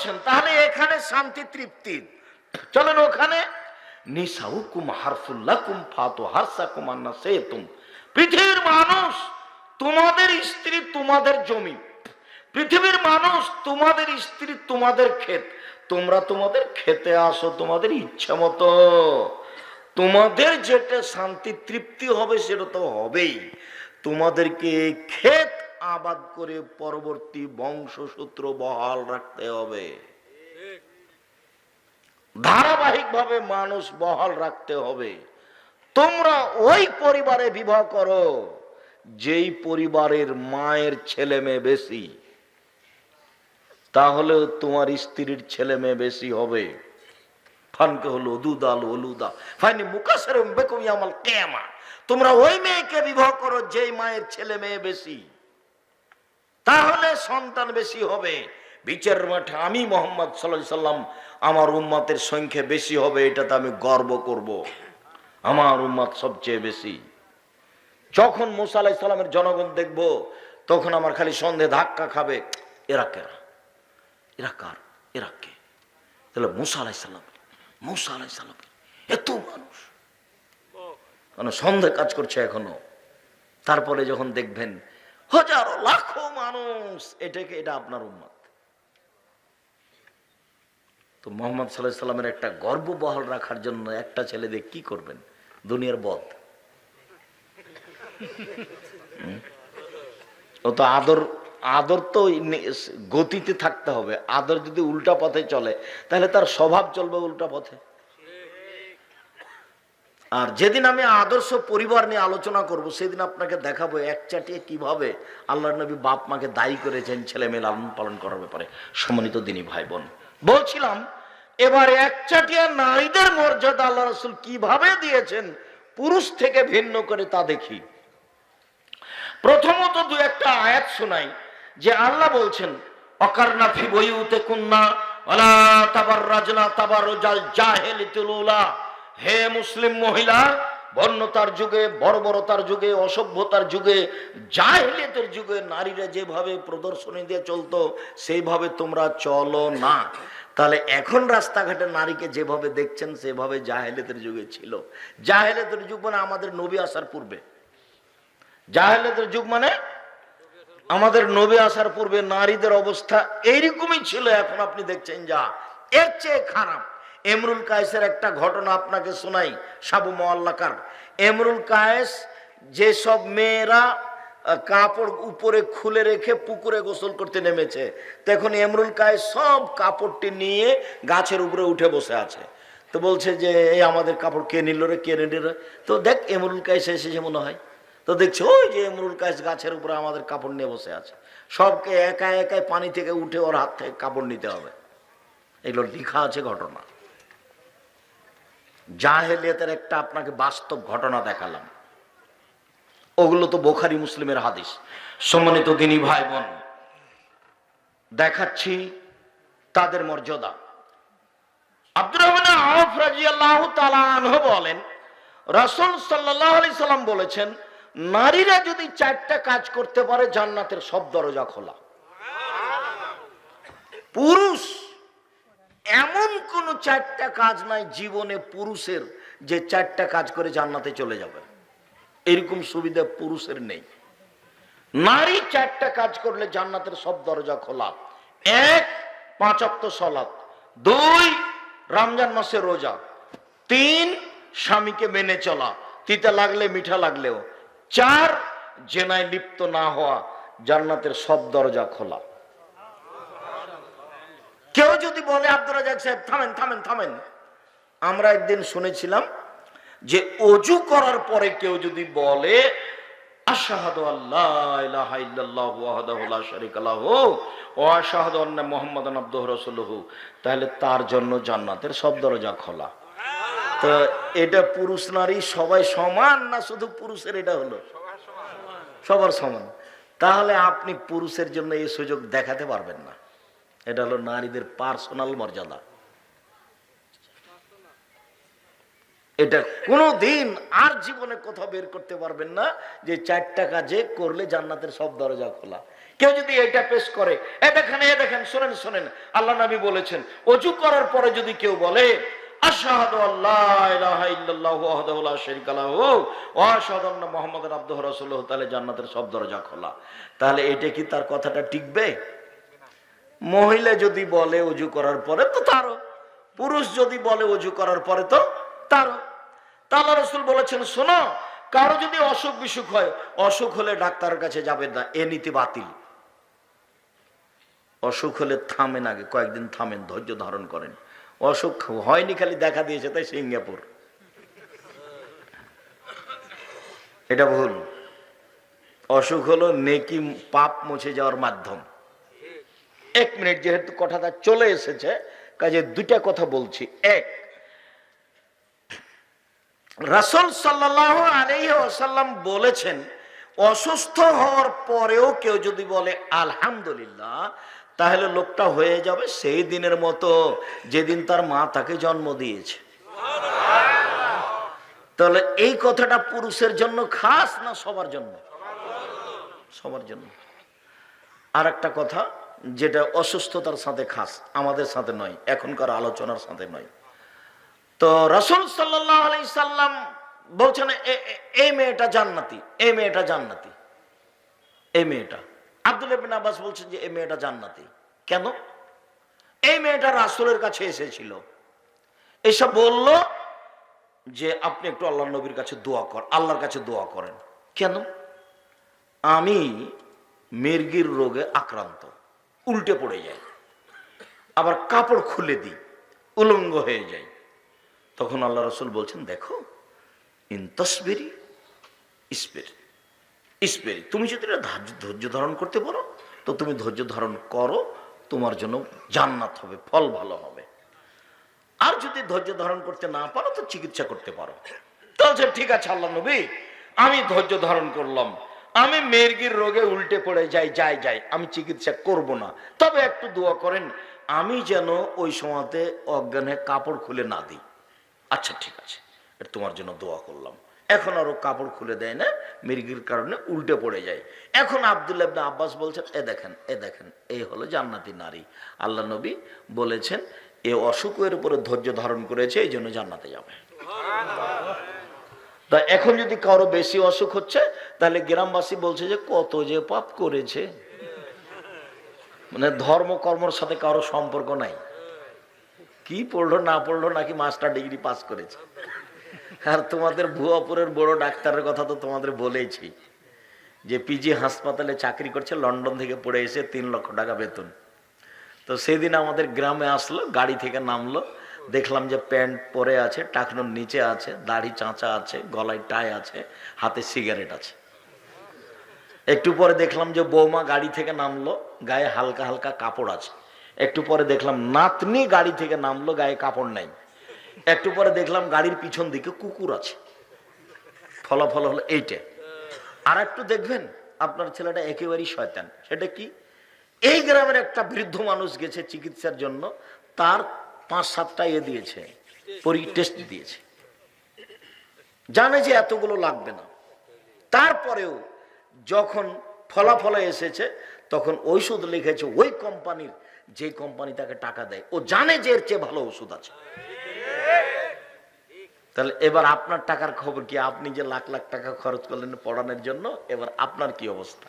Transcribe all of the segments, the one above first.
বলছেন, তাহলে এখানে শান্তি তৃপ্তি। চলেন ওখানে। পৃথিবীর মানুষ তোমাদের স্ত্রী তোমাদের জমি। পৃথিবীর মানুষ তোমাদের স্ত্রী তোমাদের ক্ষেত। তোমরা তোমাদের খেতে আসো, তোমাদের ইচ্ছা মতো। তোমাদের যেটা শান্তি তৃপ্তি হবে, সেটা তো হবেই। তোমাদেরকে ক্ষেত আবাদ করে পরবর্তী বংশসূত্র বহাল রাখতে হবে। ধারাবাহিকভাবে মানুষ বহাল রাখতে হবে। তোমরা ওই পরিবারে বিবাহ করো, যেই পরিবারের মায়ের ছেলে মেয়ে বেশি। তাহলে তোমার স্ত্রীর ছেলে মেয়ে বেশি হবে। ফানকে হলো দুদাল ওলুদা ফাইনি মুকাসের বেকুমি আমাল কেমা তোমরা ওই মেয়েকে বিবাহ করো, যেই মায়ের ছেলে মেয়ে বেশি। তাহলে সন্তান বেশি হবে। বিচার মাঠে আমি মোহাম্মদ সাল্লাহ সাল্লাম, আমার উম্মাতের সংখ্যা বেশি হবে এটাতে আমি গর্ব করব। আমার উম্মাদ সবচেয়ে বেশি। যখন মুসা আলাহ জনগণ দেখব, তখন আমার খালি সন্ধে ধাক্কা খাবে, এরা কেরা? এরা কার? এরা কে? তাহলে মুসা আলাহ সাল্লাম মুসা আলাহ সাল্লাম এত মানুষ। মানে সন্ধে কাজ করছে এখনও। তারপরে যখন দেখবেন হাজারো লাখো মানুষ এটাকে, এটা আপনার উম্মাদ তো মোহাম্মদ সাল্লাহ সাল্লামের একটা গর্ব বহাল রাখার জন্য একটা ছেলে দিয়ে কি করবেন? দুনিয়ার বধ ও তো আদর আদর তো গতিতে থাকতে হবে। আদর যদি উল্টা পথে চলে, তাহলে তার স্বভাব চলবে উল্টা পথে। আর যেদিন আমি আদর্শ পরিবার নিয়ে আলোচনা করব, সেদিন আপনাকে দেখাবো এক চাটিয়ে কীভাবে আল্লাহ নবী বাপ মাকে দায়ী করেছেন ছেলে মেয়ে লালন পালন করার ব্যাপারে। সম্মানিত দিনী ভাই বোন বলছিলাম, এবার এক চাটিয়া নারীদের মর্যাদা আল্লাহ রসুল কীভাবে দিয়েছেন, পুরুষ থেকে ভিন্ন করে তা দেখি। প্রথমত দু একটা আয়াত শোনাই, যে আল্লাহ বলছেন অকারনা ফি বইউতে কুন্না ওয়ালা তাবাররাজনা তাবারুজাল জাহিলিতুল উলা। হে মুসলিম মহিলা বন্যতার যুগে, বর্বরতার যুগে, অসভ্যতার যুগে, জাহিলিয়াতের যুগে নারীরা যেভাবে প্রদর্শনী দিয়ে চলতো, সেইভাবে তোমরা চলো না। তাহলে এখন রাস্তাঘাটে নারীকে যেভাবে দেখছেন, সেভাবে জাহেলিয়াতের যুগে ছিল। জাহেলিয়াতের যুগ মানে আমাদের নবী আসার পূর্বে। জাহেলিয়াতের যুগ মানে আমাদের নবী আসার পূর্বে নারীদের অবস্থা এইরকমই ছিল, এখন আপনি দেখছেন যা। এর চেয়ে খারাপ। এমরুল কায়েসের একটা ঘটনা আপনাকে শোনাই, সাবু মোয়াল্লাকার। এমরুল কায়েস যেসব মেয়েরা কাপড় উপরে খুলে রেখে পুকুরে গোসল করতে নেমেছে, তখন এমরুল কায়েস সব কাপড়টি নিয়ে গাছের উপরে উঠে বসে আছে। তো বলছে যে এই আমাদের কাপড় কে নিল রে, কে নিল রে? তো দেখ, এমরুল কায়েস এসেছে মনে হয়, তো দেখছে, ওই যে এমরুল কায়েস গাছের উপরে আমাদের কাপড় নিয়ে বসে আছে। সবকে একা একাই পানি থেকে উঠে ওর হাত থেকে কাপড় নিতে হবে। এগুলো লিখা আছে ঘটনা। জাহেলিয়াতের একটা আপনাকে বাস্তব ঘটনা দেখালাম। ওগুলো তো বোখারি মুসলিমের হাদিস। সম্মানিত দিনী ভাই বোন দেখাচ্ছি তাদের মর্যাদা। আব্দুর রহমান আউফ রাদিয়াল্লাহু তাআলা আনহু বলেন, রাসূল সাল্লাল্লাহু আলাইহি সাল্লাম বলেছেন, নারীরা যদি চারটা কাজ করতে পারে, জান্নাতের সব দরজা খোলা। পুরুষ এমন কোন চারটা কাজ নাই জীবনে পুরুষের যে চারটা কাজ করে জান্নাতে চলে যাবে। এরকম সুবিধা পুরুষের নেই। নারী চারটা কাজ করলে জান্নাতের সব দরজা খোলা। এক, পাঁচ অক্ত সলাৎ দুই, রমজান মাসে রোজা। তিন, স্বামীকে মেনে চলা। তিতা লাগলে, মিঠা লাগলেও। চার, জেনায় লিপ্ত না হওয়া। জান্নাতের সব দরজা খোলা। কেউ যদি বলে আব্দুল রাজাক সাহেব, থামেন থামেন থামেন। আমরা একদিন শুনেছিলাম যে অজু করার পরে কেউ যদি বলে, আশাহাদু আল্লাহ ইলাহা ইল্লাল্লাহু ওয়াহদাহু লা শারীকা লাহু ওয়া আশহাদু আন্না মুহাম্মাদান আবদুহু রাসূলুহু, তাহলে তার জন্য জান্নাতের সব দরজা খোলা। তো এটা পুরুষ নারী সবাই সমান না শুধু পুরুষের এটা হলো? সবার সমান। তাহলে আপনি পুরুষের জন্য এই সুযোগ দেখাতে পারবেন না। এটা হলো নারীদের পার্সোনাল মর্যাদা। এটা কোনো দিন আর জীবনে কোথাও বের করতে পারবেন না যে চারটা কাজে করলে জান্নাতের সব দরজা খোলা। কেউ যদি এটা পেশ করে, এ দেখেন এ দেখেন, শোনেন শোনেন। আল্লাহ নবী বলেছেন, অজু করার পরে যদি কেউ বলে, আশহাদু আল্লাহ তাহলে জান্নাতের সব দরজা খোলা। তাহলে এটা কি তার কথাটা টিকবে? মহিলা যদি বলে অজু করার পরে তো তারও। পুরুষ যদি বলে অজু করার পরে তো তারও। তাহলে রসুল বলেছেন, শোনো, কারও যদি অসুখ বিসুখ হয়, অসুখ হলে ডাক্তারের কাছে যাবেন না, এ নীতি বাতিল। অসুখ হলে থামেন আগে, কয়েকদিন থামেন, ধৈর্য ধারণ করেন। অসুখ হয়নি, খালি দেখা দিয়েছে, তাই সিঙ্গাপুর। এটা ভুল। অসুখ হলো নেকি পাপ মুছে যাওয়ার মাধ্যম। এক মিনিট যেহেতু কথাটা চলে এসেছে, কাজে দুইটা কথা বলছি। এক, রাসুল সাল্লাহ আলাইসাল্লাম বলেছেন, অসুস্থ হওয়ার পরেও কেউ যদি বলে, আলহামদুলিল্লাহ তাহলে লোকটা হয়ে যাবে সেই দিনের মতো যেদিন তার মা তাকে জন্ম দিয়েছে। তাহলে এই কথাটা পুরুষের জন্য খাস না সবার জন্য? সবার জন্য। আর একটা কথা যেটা অসুস্থতার সাথে খাস, আমাদের সাথে নয়, এখনকার আলোচনার সাথে নয়। তো রসুল সাল্লাম বলছেন এই মেয়েটা জান্নাতি, এই মেয়েটা জান্নাতি, এই মেয়েটা। আব্দুল আব্বাস বলছেন যে, এই মেয়েটা জান্নাতি। কেন? এই মেয়েটা রাসুলের কাছে এসেছিল। এসব বলল যে, আপনি একটু আল্লাহ নবীর কাছে দোয়া কর, আল্লাহর কাছে দোয়া করেন। কেন? আমি মির্গির রোগে আক্রান্ত। উল্টে পড়ে যায়। আবার কাপড় খুলে দিই, উলঙ্গ হয়ে যায়। তখন আল্লাহ রসুল বলছেন, দেখো, ইন তসবেরি ইসপেরি ইসপেরি তুমি যদি ধৈর্য ধারণ করতে পারো, তো তুমি ধৈর্য ধারণ করো, তোমার জন্য জান্নাত হবে, ফল ভালো হবে। আর যদি ধৈর্য ধারণ করতে না পারো, তো চিকিৎসা করতে পারো। তাহলে ঠিক আছে আল্লাহ নবী, আমি ধৈর্য ধারণ করলাম। আমি মেরগির রোগে উল্টে পড়ে যাই যাই যাই, আমি চিকিৎসা করব না। তবে একটু দোয়া করেন, আমি যেন ওই সময়তে অজ্ঞানে কাপড় খুলে না দিই। আচ্ছা ঠিক আছে তোমার জন্য দোয়া করলাম। এখন আরও কাপড় খুলে দেয় না, মির্গির কারণে উল্টে পড়ে যায়। এখন আবদুল্লাহ আব্বাস বলছেন, এ দেখেন এ দেখেন এই হলো জান্নাতি নারী। আল্লাহ নবী বলেছেন, এ অসুখের উপরে ধৈর্য ধারণ করেছে, এই জন্য জান্নাতে যাবে। তা এখন যদি কারও বেশি অসুখ হচ্ছে, তাহলে গ্রামবাসী বলছে যে, কত যে পাপ করেছে। মানে ধর্ম, কর্মর সাথে কারও সম্পর্ক নাই। কি পড়ল, না পড়ল, নাকি মাস্টার ডিগ্রি পাস করেছে? আর তোমাদের ভুয়াপুরের বড় ডাক্তারের কথা তো তোমাদের বলেছি যে পিজি হাসপাতালে চাকরি করছে, লন্ডন থেকে পড়ে এসে তিন লক্ষ টাকা বেতন। তো সেদিন আমাদের গ্রামে আসলো, গাড়ি থেকে নামলো দেখলাম যে প্যান্ট পরে আছে টাকনোর নিচে আছে, দাড়ি চাঁচা আছে, গলায় টাই আছে, হাতে সিগারেট আছে। একটু পরে দেখলাম যে বৌমা গাড়ি থেকে নামলো, গায়ে হালকা হালকা কাপড় আছে। একটু পরে দেখলাম নাতনি গাড়ি থেকে নামলো, গায়ে কাপড় নাই। একটু পরে দেখলাম গাড়ির পিছন দিকে কুকুর আছে। ফলাফল হলো এইটা। আর একটু দেখবেন, আপনার ছেলেটা একেবারেই শয়তান। সেটা কি? এই গ্রামের একটা বৃদ্ধ মানুষ গেছে চিকিৎসার জন্য, তার পাঁচ সাতটা এ দিয়েছে পরি টেস্ট দিয়েছে। জানে যে এতগুলো লাগবে না। তারপরেও যখন ফলাফলে এসেছে, তখন ওষুধ লিখেছে, ওই কোম্পানির যে কোম্পানি তাকে টাকা দেয়। ও জানে যে এর চেয়ে ভালো ওষুধ আছে। তাহলে এবার আপনার টাকার খবর কি? আপনি যে লাখ লাখ টাকা খরচ করলেন পড়ানোর জন্য, এবার আপনার কি অবস্থা?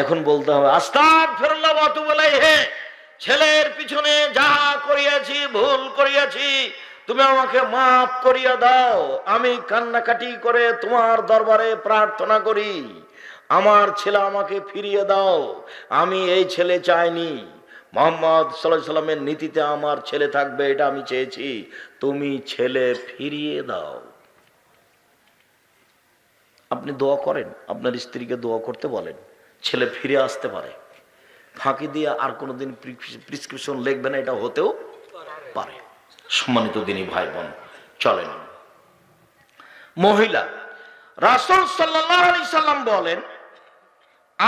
এখন বলতে হবে আস্তাক ছেলের পিছনে যাহা করিয়াছি, ভুল করিয়াছি, তুমি আমাকে মাফ করিয়া দাও। আমি কান্নাকাটি করে তোমার দরবারে প্রার্থনা করি। আমার ছেলে আমাকে ফিরিয়ে দাও। আমি এই ছেলে চাইনি। মোহাম্মদ সাল্লাহ সাল্লামের নীতিতে আমার ছেলে থাকবে, এটা আমি চেয়েছি। তুমি ছেলে ফিরিয়ে দাও। আপনি দোয়া করেন, আপনার স্ত্রীকে দোয়া করতে বলেন। ছেলে ফিরে আসতে পারে। ফাঁকি দিয়ে আর কোনোদিন প্রিসক্রিপশন লিখবে না, এটা হতেও পারে। সম্মানিত দিনী ভাই বোন চলেন। মহিলা, রাসুল সাল্লাম বলেন,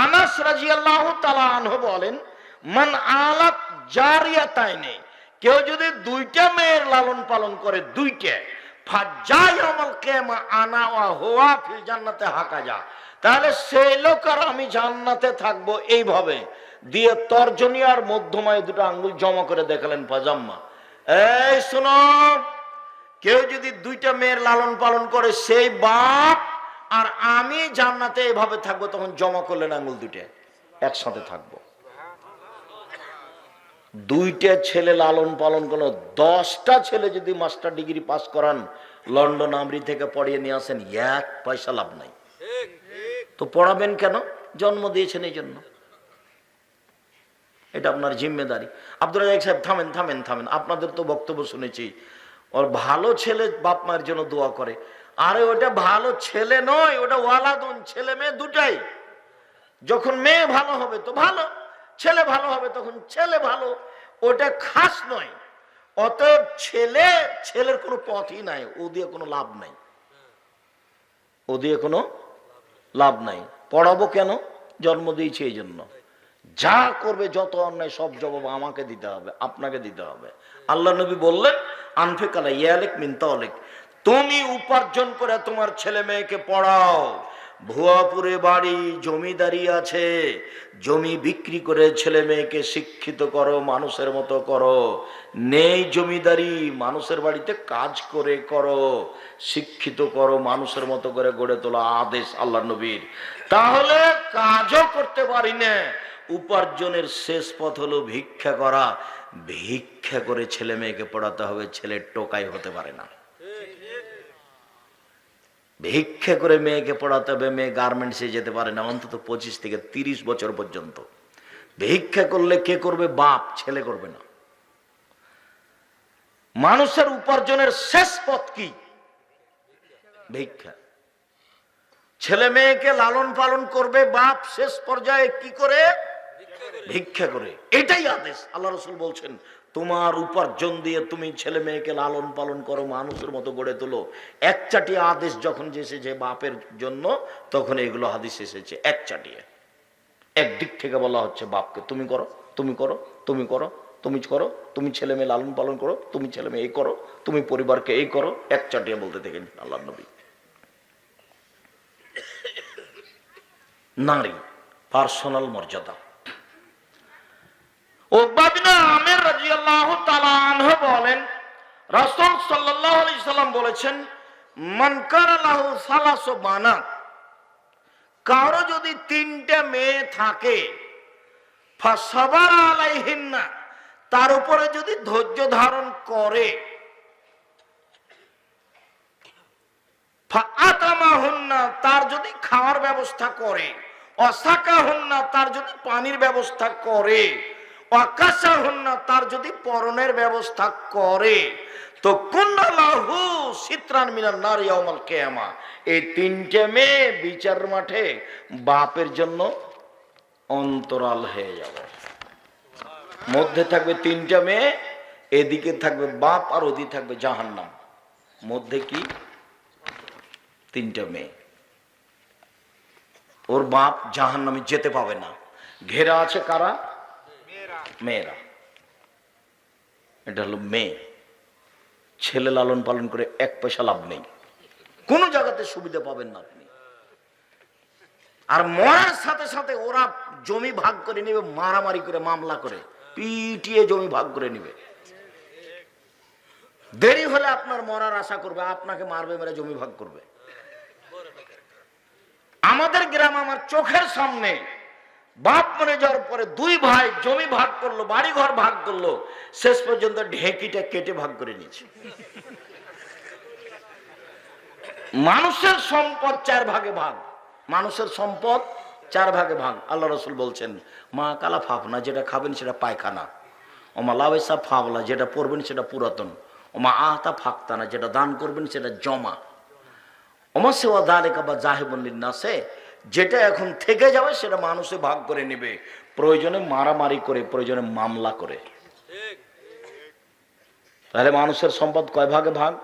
আনাস বলেন, মান আলাত জারিয়া তাই নেই কেউ যদি দুইটা মেয়ের লালন পালন করে, দুইটা আনা হাকা যা। তাহলে সেই লোক আর আমি জান্নাতে থাকব এইভাবে। দিয়ে তর্জনী আর মধ্যমায় দুটো আঙ্গুল জমা করে দেখালেন পাজাম্মা। এই শোনো, কেউ যদি দুইটা মেয়ের লালন পালন করে সেই বাপ আর আমি জান্নাতে এইভাবে থাকব, তখন জমা করলেন আঙ্গুল দুটো একসাথে থাকব। দুইটা ছেলে লালন পালন করল, দশটা ছেলে যদি মাস্টার ডিগ্রি পাস করান, লন্ডন, আমরি থেকে পড়িয়ে নিয়ে আসেন, এক পয়সা লাভ নাই। তো পড়াবেন কেন? জন্ম দিয়েছেন এই জন্য এটা আপনার জিম্মেদারি। আব্দুল রাজাক সাহেব, থামেন থামেন থামেন। আপনাদের তো বক্তব্য শুনেছি। ওর ভালো ছেলে বাপ মায়ের জন্য দোয়া করে। আরে ওটা ভালো ছেলে নয়, ওটা ওয়ালাদুন ছেলে মেয়ে দুটাই। যখন মেয়ে ভালো হবে তো ভালো, ছেলে ভালো হবে তখন ছেলে ভালো। ওটা খাস নয়। অতএব ছেলে, ছেলের কোনো পথই নাই, ও দিয়ে কোনো লাভ নাই। ও দিয়ে কোনো লাভ নাই। পড়াবো কেন? জন্ম দিয়েছে এই জন্য। যা করবে, যত অন্যায়, সব জবাব আমাকে দিতে হবে, আপনাকে দিতে হবে। আল্লাহ নবী বললেন, আনফেকালা ইয়ালেক মিনতা অলেক তুমি উপার্জন করে তোমার ছেলে মেয়েকে পড়াও। ভুয়াপুরে বাড়ি জমিদারি আছে। জমি বিক্রি করে ছেলে মেয়েকে শিক্ষিত করো, মানুষের মতো করো। নেই জমিদারি, মানুষের বাড়িতে কাজ করে করো। শিক্ষিত করো, মানুষের মতো করে গড়ে তোলা আদেশ আল্লাহ নবীর। তাহলে কাজও করতে পারি না। উপার্জনের শেষ পথ হলো ভিক্ষা করা। ভিক্ষা করে ছেলে মেয়েকে পড়াতে হবে, ছেলের টোকাই হতে পারে না। ভিক্ষা করে মেয়েকে পড়াতে হবে, মেয়ে গার্মেন্টসে যেতে পারে না, অন্তত পঁচিশ থেকে তিরিশ বছর পর্যন্ত। ভিক্ষা করলে কে করবে? বাপ, ছেলে করবে না। মানুষের উপার্জনের শেষ পথ কি? ভিক্ষা। ছেলে মেয়েকে লালন পালন করবে, বাপ শেষ পর্যায়ে কি করে? ভিক্ষা করে। এটাই আদেশ। আল্লাহ রসুল বলছেন তোমার উপার্জন দিয়ে তুমি ছেলে মেয়েকে লালন পালন করো, মানুষের মতো গড়ে তোলো। এক চাটিয়ে আদেশ যখন এসেছে বাপের জন্য, তখন এগুলো হাদিস এসেছে এক চাটিয়ে একদিক থেকে বলা হচ্ছে বাপকে তুমি করো তুমি করো তুমি করো তুমি করো, তুমি ছেলে মেয়ে লালন পালন করো, তুমি ছেলে মেয়ে এই করো, তুমি পরিবারকে এই করো এক চাটিয়ে বলতে দেখেন আল্লাহ নবী। নারী পার্সোনাল মর্যাদা। বলেন, রাসূল সাল্লাম বলেছেন কারা যদি মেয়ে থাকে তার উপরে যদি ধৈর্য ধারণ করে তার যদি খাওয়ার ব্যবস্থা করে অসাকা অসাকাহুন্না, তার যদি পানির ব্যবস্থা করে অকাশা হন্না তার যদি পরনের ব্যবস্থা করে, তো কুন্নালাহু সিত্রান মিনার নার ইয়াউমাল কিয়ামা। এই তিনটে মেয়ে বিচার মাঠে বাপের জন্য অন্তরাল হয়ে যাবে। মধ্যে থাকবে তিনটা মেয়ে, এদিকে থাকবে বাপ আর ওদিকে থাকবে জাহান্নাম। মধ্যে কি? তিনটা মেয়ে। ওর বাপ জাহান্নামে যেতে পাবে না। ঘেরা আছে কারা? মেয়েরা। এটা হলো মেয়ে। ছেলে লালন পালন করে এক পয়সা লাভ নেই। কোনো জায়গাতে সুবিধা পাবেন না আপনি। আর মরার সাথে সাথে ওরা জমি ভাগ করে নেবে, মারামারি করে, মামলা করে, পিটিয়ে জমি ভাগ করে নেবে। দেরি হলে আপনার মরার আশা করবে, আপনাকে মারবে, মেরে জমি ভাগ করবে। আমাদের গ্রাম আমার চোখের সামনে বাপ মরে যাওয়ার পরে দুই ভাই জমি ভাগ করল বাড়ি ঘর ভাগ করল, শেষ পর্যন্ত ঢেকিটা কেটে ভাগ করে নিয়েছে। মানুষের সম্পদ চার ভাগে ভাগ। মানুষের সম্পদ চার ভাগে ভাগ। আল্লাহ রসুল বলছেন, মা কালা ফাফনা, যেটা খাবেন সেটা পায়খানা। ওমা লাভেসা ফাবলা যেটা পড়বেন সেটা পুরাতন। ওমা আহতা ফাঁকতানা, যেটা দান করবেন সেটা জমা। ওমা সেওয়া দালেকা বা জাহেবন্দিন নাসে যেটা এখন থেকে যাবে সেটা মানুষে ভাগ করে নেবে। প্রয়োজনে মারামারি করে, প্রয়োজনে মামলা করে। তাহলে মানুষের সম্পদ কয় ভাগে ভাগ?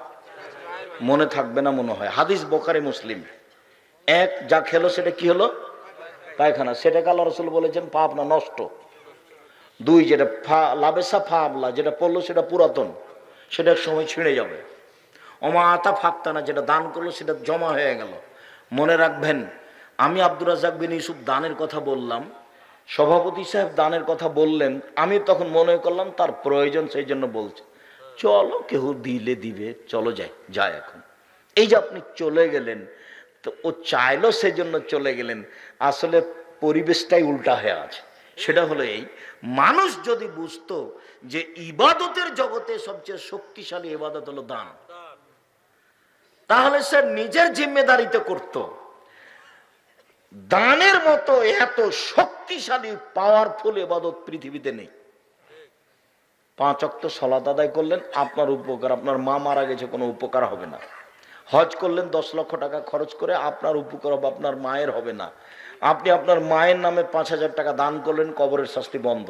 মনে থাকবে না মনে হয়। হাদিস বোকারি মুসলিম। এক, যা খেলো সেটা কি হলো? পায়খানা। সেটাকে আল্লাহ রসুল বলেছেন, পাপ না নষ্ট। দুই, যেটা ফা লাভেসা ফাবলা, যেটা পড়ল সেটা পুরাতন। সেটা এক সময় ছিঁড়ে যাবে। অমা আতা ফাঁকতা না যেটা দান করল সেটা জমা হয়ে গেল। মনে রাখবেন আমি আব্দুর রাজাক বিন ইউসুফ দানের কথা বললাম, সভাপতি সাহেব দানের কথা বললেন, আমি তখন মনে করলাম তার প্রয়োজন সেই জন্য বলছে। চলো কেউ দিলে দিবে, চলো যাই যায় এখন। এই যে আপনি চলে গেলেন, তো ও চাইলো সেজন্য চলে গেলেন। আসলে পরিবেশটাই উল্টা হয়ে আছে। সেটা হলো এই, মানুষ যদি বুঝতো যে ইবাদতের জগতে সবচেয়ে শক্তিশালী ইবাদত হলো দান, তাহলে সে নিজের জিম্মেদারিতে করত। দানের মতো এত শক্তিশালী পাওয়ারফুল এবাদত পৃথিবীতে নেই। পাঁচ অক্ত সলাত আদায় করলেন, আপনার উপকার, আপনার মা মারা গেছে, কোনো উপকার হবে না। হজ করলেন, দশ লক্ষ টাকা খরচ করে আপনার উপকার হবে, আপনার মায়ের হবে না। আপনি আপনার মায়ের নামে পাঁচ হাজার টাকা দান করলেন, কবরের শাস্তি বন্ধ।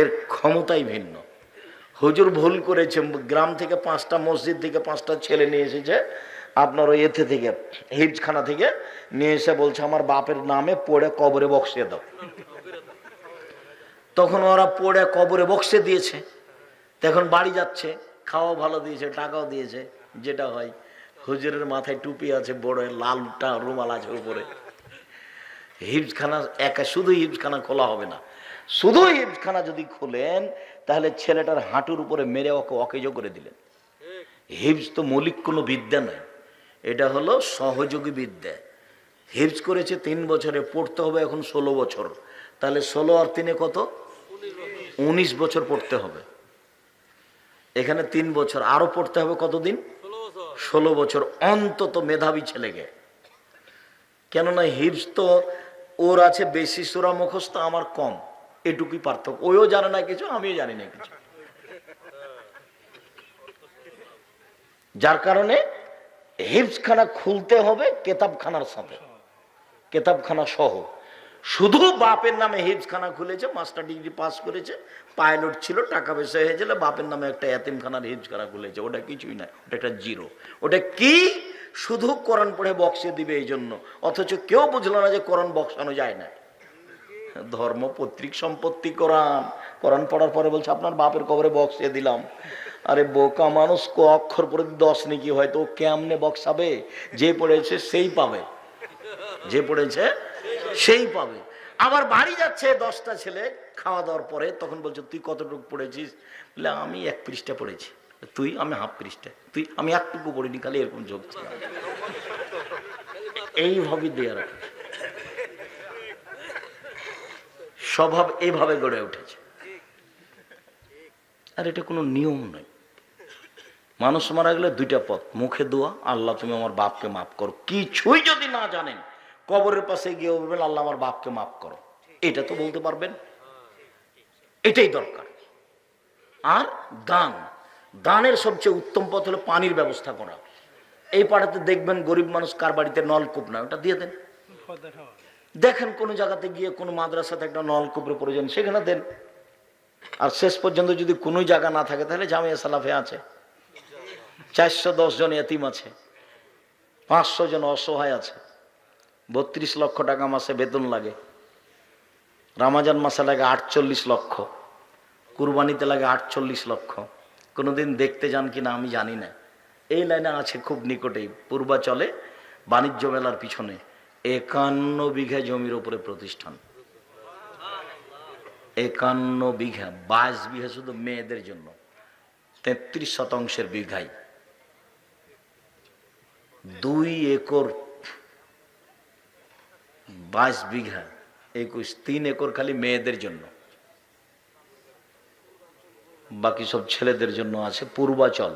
এর ক্ষমতাই ভিন্ন। হুজুর ভুল করেছে, গ্রাম থেকে পাঁচটা মসজিদ থেকে পাঁচটা ছেলে নিয়ে এসেছে আপনার ওই এতে থেকে হিপসখানা থেকে, নিয়ে এসে বলছে, আমার বাপের নামে পড়ে কবরে বক্সিয়ে দাও। তখন ওরা পড়ে কবরে বক্সে দিয়েছে। তখন বাড়ি যাচ্ছে, খাওয়া ভালো দিয়েছে, টাকাও দিয়েছে, যেটা হয়, হুজুরের মাথায় টুপি আছে, বড় লালটা রুমাল আছে উপরে। হিপসখানা একা শুধু হিপসখানা খোলা হবে না। শুধু হিপসখানা যদি খোলেন, তাহলে ছেলেটার হাঁটুর উপরে মেরে ওকে অকেজ করে দিলেন। হিপস তো মৌলিক কোনো বিদ্যা নয় এটা হলো সহযোগী বিদ্যা। হিপস করেছে তিন বছরে, পড়তে হবে এখন ষোলো বছর। তাহলে ষোলো আর তিনে কত? উনিশ বছর পড়তে হবে। এখানে তিন বছর। আরও পড়তে হবে কতদিন? ষোলো বছর। অন্তত মেধাবী ছেলেকে। কেননা হিপস তো ওর আছে বেশি সুরা মুখস্থ, আমার কম। এটুকুই পার্থক্য। ওইও জানে না কিছু, আমিও জানি না কিছু। যার কারণে হিপসখানা খুলতে হবে, কেতাবখানার সাথে কেতাবখানা সহ। শুধু বাপের নামে হিপসখানা খুলেছে, মাস্টার ডিগ্রি পাস করেছে, পাইলট ছিল, টাকা পয়সা হয়ে গেলে বাপের নামে একটা এতিমখানার হিপসখানা খুলেছে। ওটা কিছুই না, ওটা একটা জিরো। ওটা কি? শুধু কোরআন পড়ে বক্সে দিবে এই জন্য। অথচ কেউ বুঝলো না যে কোরআন বক্সানো যায় না। ধর্ম, পত্রিক, সম্পত্তি, কোরআন। কোরআন পড়ার পরে বলছে, আপনার বাপের কবরে বক্সে দিলাম। আরে বোকা মানুষ, কো অক্ষর পরে দশ নাকি হয়তো ও কেমনে বক্সাবে? যে পড়েছে সেই পাবে। যে পড়েছে সেই পাবে। আবার বাড়ি যাচ্ছে দশটা ছেলে, খাওয়া দাওয়ার পরে, তখন বলছে, তুই কতটুকু পড়েছিস? বলে, আমি এক পৃষ্ঠা পড়েছি। তুই? আমি হাফ পৃষ্ঠা। তুই? আমি একটুকু পড়িনি, খালি এরকম যোগ এইভাবে দেওয়া রাখে। স্বভাব এইভাবে গড়ে উঠেছে। আর এটা কোনো নিয়ম নয়। মানুষ মারা গেলে দুইটা পথ, মুখে দোয়া, আল্লাহ তুমি আমার বাপকে মাফ করো। কিছুই যদি না জানেন, কবরের পাশে গিয়ে বলবেন, আল্লাহ আমার বাপকে মাফ করো। এটা তো বলতে পারবেন। এটাই দরকার। আর দান। দানের সবচেয়ে উত্তম পথ হলো পানির ব্যবস্থা করা। এই পাড়াতে দেখবেন গরিব মানুষ কার বাড়িতে নলকূপ না ওটা দিয়ে দেন। দেখেন কোন জায়গাতে গিয়ে কোনো মাদ্রাসাতে একটা নলকূপের প্রয়োজন, সেখানে দেন। আর শেষ পর্যন্ত যদি কোনো জায়গা না থাকে, তাহলে জামিয়া সালাফে আছে। চারশো দশ জন এতিম আছে, পাঁচশো জন অসহায় আছে, বত্রিশ লক্ষ টাকা মাসে বেতন লাগে, রামাজান মাসে লাগে আটচল্লিশ লক্ষ, কুরবানিতে লাগে আটচল্লিশ লক্ষ, কোনোদিন দেখতে যান কিনা আমি জানি না। এই লাইনে আছে খুব নিকটেই, পূর্বাচলে বাণিজ্য মেলার পিছনে একান্ন বিঘা জমির ওপরে প্রতিষ্ঠান। একান্ন বিঘা, বাইশ বিঘা শুধু মেয়েদের জন্য, তেত্রিশ শতাংশের বিঘাই। দুই একর বাইশ বিঘা একুশ তিন একর খালি মেয়েদের জন্য। বাকি সব ছেলেদের জন্য আছে পূর্বাচল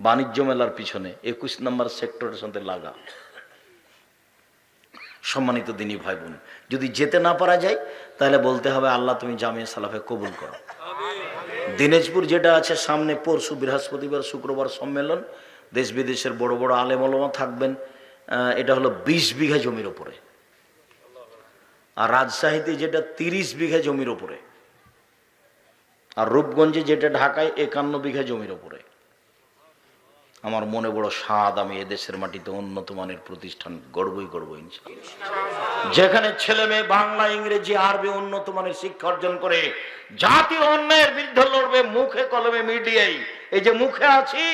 বাণিজ্য মেলার পিছনে একুশ নম্বর সেক্টরের সাথে লাগা। সম্মানিত দিনী ভাই বোন যদি যেতে না পারা যায় তাহলে বলতে হবে আল্লাহ তুমি জামিয়া সালাফে কবুল করো। দিনাজপুর যেটা আছে সামনে পরশু বৃহস্পতিবার শুক্রবার সম্মেলন দেশ বিদেশের বড় বড় আলেমলমা থাকবেন এটা হলো বিশ বিঘা জমির ওপরে আর রাজশাহীতে যেটা তিরিশ বিঘা জমির ওপরে আর রূপগঞ্জে যেটা ঢাকায় একান্ন বিঘা জমির ওপরে আমার মনে বড় স্বাদ আমি এদেশের মাটিতে উন্নত মানের প্রতিষ্ঠান গর্বই ইনশাআল্লাহ। যেখানে ছেলে মেয়ে বাংলা, ইংরেজি, আরবি উন্নত মানের শিক্ষা অর্জন করে, জাতীয় অন্যায়ের বিরুদ্ধে লড়বে, মুখে কলমে মিডিয়াই এই যে মুখে আছি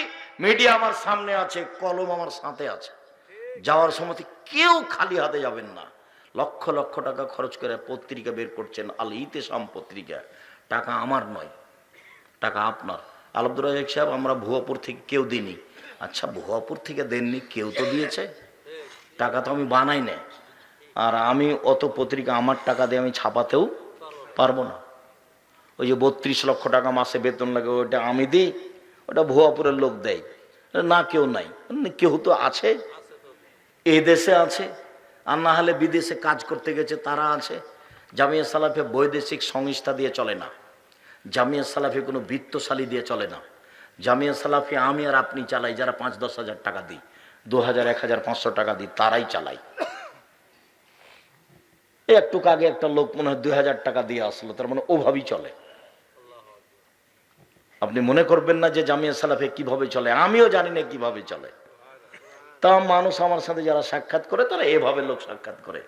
মিডিয়া আমার সামনে আছে, কলম আমার সাথে আছে। যাওয়ার সময় কেউ খালি হাতে যাবেন না। লক্ষ লক্ষ টাকা খরচ করে পত্রিকা বের করছেন, আল ইতেসাম পত্রিকা। টাকা আমার নয়, টাকা আপনার। আল আব্দুর সাহেব, আমরা ভুয়াপুর থেকে কেউ দিইনি। আচ্ছা ভুয়াপুর থেকে দেননি, কেউ তো দিয়েছে। টাকা তো আমি বানাই না আর আমি অত পত্রিকা আমার টাকা দিয়ে আমি ছাপাতেও পারব না। ওই যে বত্রিশ লক্ষ টাকা মাসে বেতন লাগে, ওইটা আমি দিই। ওটা ভুয়াপুরের লোক দেয়। না, কেউ নাই। কেউ তো আছে। এ দেশে আছে। আর না হলে বিদেশে কাজ করতে গেছে, তারা আছে। জামিয়া সালাফে বৈদেশিক সংস্থা দিয়ে চলে না। জামিয়া সালাফি কোনো বৃত্তশালী দিয়ে চলে না। জামিয়া সালাফি আমি আর আপনি চালাই, যারা পাঁচ দশ হাজার টাকা দিই। দু হাজার, এক হাজার, পাঁচশো টাকা দিই, তারাই চালাই একটু আগে একটা লোক মনে হয় দুই হাজার টাকা দিয়ে আসলো, তার মানে ওভাবেই চলে। আপনি মনে করবেন না যে জামিয়া সালাফে কীভাবে চলে? আমিও জানি না কীভাবে চলে। তা মানুষ আমার সাথে যারা সাক্ষাৎ করে, তারা এভাবে লোক সাক্ষাৎ করে।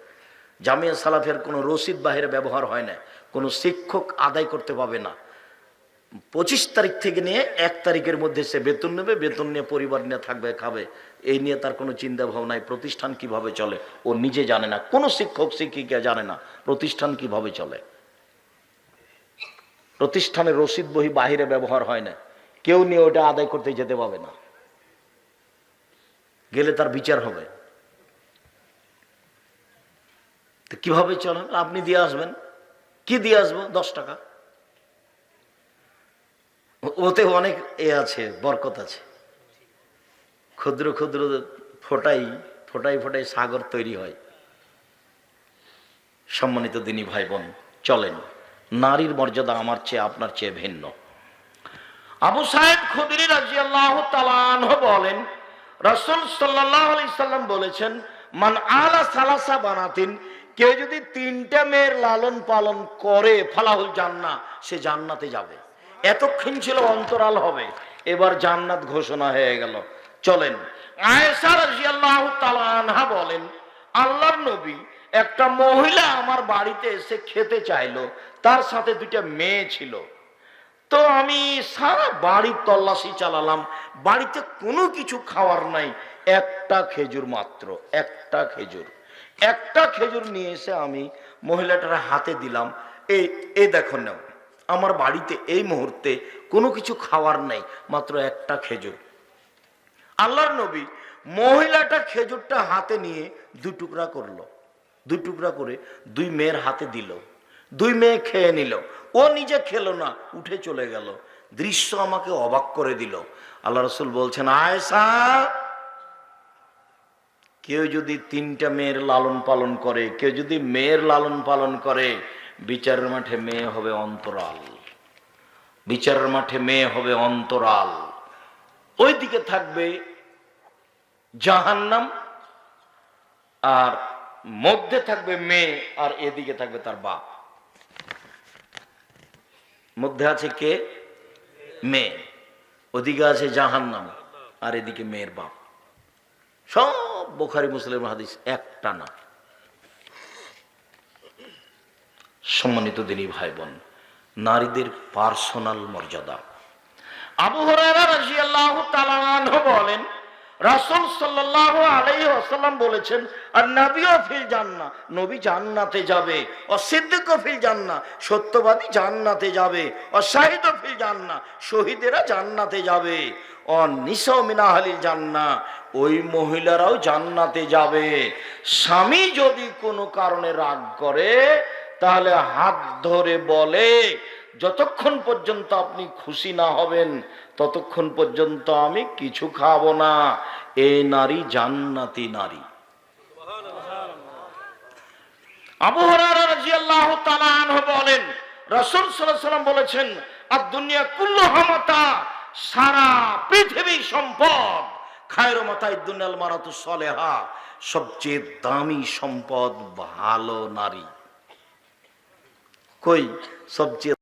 জামিয়া সালাফের কোনো রসিদ বাহিরে ব্যবহার হয় না। কোনো শিক্ষক আদায় করতে পাবে না। পঁচিশ তারিখ থেকে নিয়ে এক তারিখের মধ্যে সে বেতন নেবে, বেতন নিয়ে পরিবার নিয়ে থাকবে, খাবে। এই নিয়ে তার কোনো চিন্তা ভাবনায় প্রতিষ্ঠান কীভাবে চলে? ও নিজে জানে না। কোনো শিক্ষক, শিক্ষিকা জানে না প্রতিষ্ঠান কীভাবে চলে। প্রতিষ্ঠানের রসিদ বহি বাহিরে ব্যবহার হয় না। কেউ নিয়ে ওটা আদায় করতে যেতে পাবে না। গেলে তার বিচার হবে। তো কীভাবে চলেন? আপনি দিয়ে আসবেন। কি দিয়ে আসব? দশ টাকা। ওতে অনেক এ আছে, বরকত আছে। ক্ষুদ্র ক্ষুদ্র ফোটাই ফোটাই ফোটাই সাগর তৈরি হয়। সম্মানিত দিনী ভাই বোন, চলেন। নারীর মর্যাদা আমার চেয়ে আপনার চেয়ে ভিন্ন। আবু সাহেব খুদরি রাজি আল্লাহ বলেন, রসুল সাল্লাম বলেছেন, মান আলা সালাসা বানাতিন, কেউ যদি তিনটা মেয়ের লালন পালন করে, ফালাহুল জান্না সে জান্নাতে যাবে। এতক্ষণ ছিল অন্তরাল হবে, এবার জান্নাত ঘোষণা হয়ে গেল। চলেন, আয়েশা রাজিয়াল্লাহু আল্লাহ বলেন, আল্লাহর নবী একটা মহিলা আমার বাড়িতে এসে খেতে চাইলো, তার সাথে দুইটা মেয়ে ছিল। তো আমি সারা বাড়ির তল্লাশি চালালাম, বাড়িতে কোনো কিছু খাওয়ার নাই, একটা খেজুর মাত্র, একটা খেজুর। একটা খেজুর নিয়ে এসে আমি মহিলাটার হাতে দিলাম এই এই দেখো নাও, আমার বাড়িতে এই মুহূর্তে কোনো কিছু খাওয়ার নাই, মাত্র একটা খেজুর। আল্লাহর নবী মহিলাটা খেজুরটা হাতে নিয়ে দু টুকরা করল। দুই টুকরা করে দুই মেয়ের হাতে দিল। দুই মেয়ে খেয়ে নিল। ও নিজে খেলো না, উঠে চলে গেল। দৃশ্য আমাকে অবাক করে দিল। আল্লাহ রসুল বলছেন আয়সা কেউ যদি তিনটা মেয়ের লালন পালন করে, কেউ যদি মেয়ের লালন পালন করে, বিচারের মাঠে মেয়ে হবে অন্তরাল। বিচারের মাঠে মেয়ে হবে অন্তরাল। ওই দিকে থাকবে জাহান্নাম আর মধ্যে থাকবে মেয়ে আর এদিকে থাকবে তার বাপ। মধ্যে আছে কে? মেয়ে। ওদিকে আছে জাহান্নাম আর এদিকে মেয়ের বাপ। সব বোখারি, মুসলিম হাদিস একটা না। সম্মানিত দিনী ভাই বোন নারীদের পার্সোনাল মর্যাদা। আবু তাআলা বলেন রাসূল সাল্লাল্লাহু আলাইহি ওয়াসাল্লাম বলেছেন, আর নবীও ফিল জান্নাহ, নবী জান্নাতে যাবে, ও সিদ্দিক ফিল জান্নাহ, সত্যবাদী জান্নাতে যাবে, ও শাহিদ ফিল জান্নাহ, শহীদেরা জান্নাতে যাবে, ও জান্নাহ, ওই মহিলারাও জান্নাতে যাবে। স্বামী যদি কোনো কারণে রাগ করে, তাহলে হাত ধরে বলে, যতক্ষণ পর্যন্ত আপনি খুশি না হবেন ততক্ষণ পর্যন্ত আমি কিছু খাব না। এই নারী জান্নাতি নারী। বলেন, রাসূল সাল্লাম বলেছেন আর দুনিয়া কুল্লুহা মাতা সারা পৃথিবী সম্পদ। খায়রু মাতাই দুনিয়াল মারাতু সলেহা, সবচেয়ে দামি সম্পদ ভালো নারী। কই? সবচেয়ে